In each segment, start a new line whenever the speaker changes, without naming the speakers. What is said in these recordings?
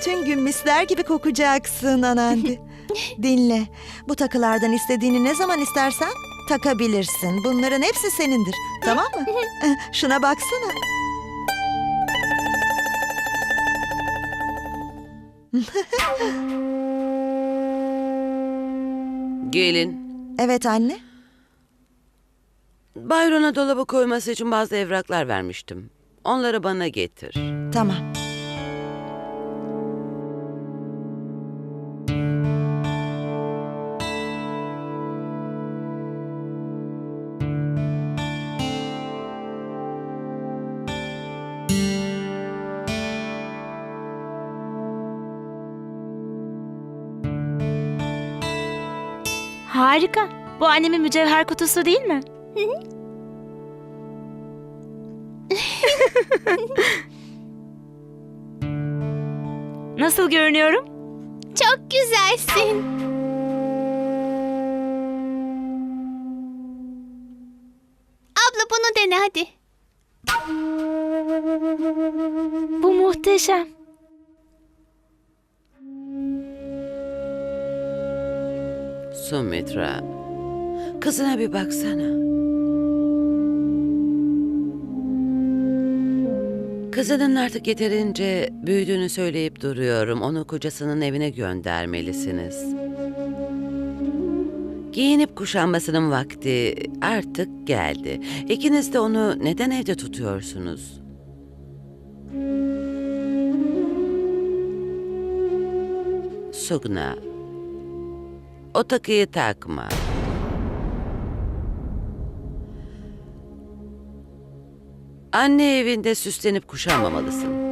Bütün gün misler gibi kokacaksın Anandi. Dinle. Bu takılardan istediğini ne zaman istersen takabilirsin. Bunların hepsi senindir. Tamam mı? Şuna baksana.
Gelin.
Evet anne.
Bayron'a dolaba koyması için bazı evraklar vermiştim. Onları bana getir.
Tamam.
Harika. Bu annemin mücevher kutusu değil mi? Nasıl görünüyorum?
Çok güzelsin. Abla bunu dene hadi.
Bu muhteşem.
Sumitra. Kızına bir baksana. Kızının artık yeterince büyüdüğünü söyleyip duruyorum. Onu kocasının evine göndermelisiniz. Giyinip kuşanmasının vakti artık geldi. İkiniz de onu neden evde tutuyorsunuz? Sugna. O takıyı takma. Anne evinde süslenip kuşanmamalısın.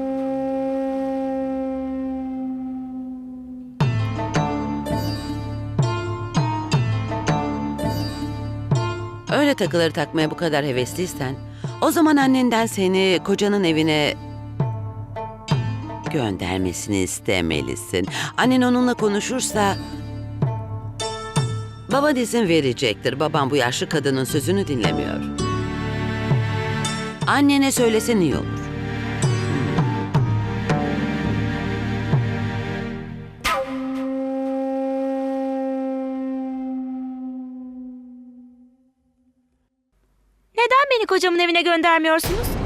Öyle takıları takmaya bu kadar hevesliysen, o zaman annenden seni kocanın evine göndermesini istemelisin. Annen onunla konuşursa Baban izin verecektir. Babam bu yaşlı kadının sözünü dinlemiyor. Annene söylesen iyi olur.
Neden beni kocamın evine göndermiyorsunuz?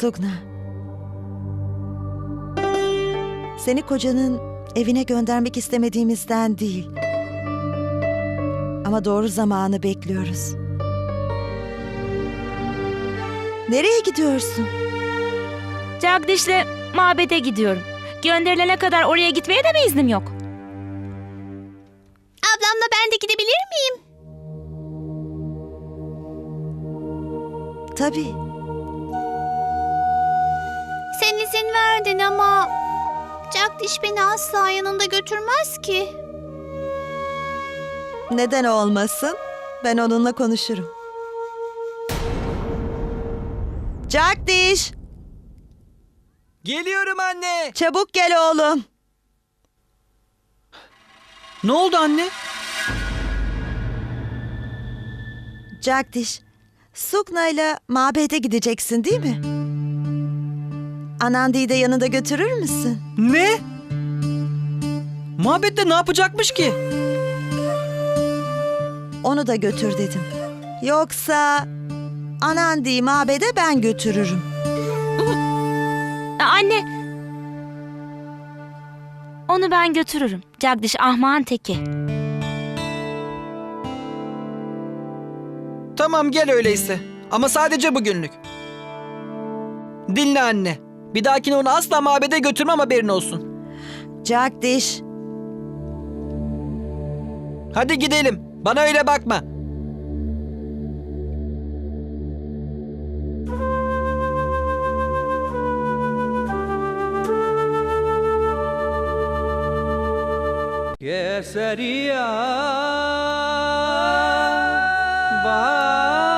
Sugna. Seni kocanın evine göndermek istemediğimizden değil. Ama doğru zamanı bekliyoruz. Nereye gidiyorsun?
Jagdish'le mabede gidiyorum. Gönderilene kadar oraya gitmeye de mi iznim yok?
Ablamla ben de gidebilir miyim?
Tabii.
Jagdish beni asla yanında götürmez ki.
Neden olmasın? Ben onunla konuşurum. Jagdish,
Geliyorum anne.
çabuk gel oğlum.
Ne oldu anne?
Jagdish, Sugna ile mabede gideceksin değil mi? Anandi'yi de yanında götürür müsün?
Ne? Mabette ne yapacakmış ki?
Onu da götür dedim. Yoksa Anandi'yi mabede ben götürürüm.
Anne! Onu ben götürürüm. Jagdish ahmağın teki.
Tamam gel öyleyse. Ama sadece bugünlük. Dinle anne. Bir dahakine onu asla mabede götürmem haberin olsun.
Jagdish.
Hadi gidelim. Bana öyle bakma.
Keseriya Bağ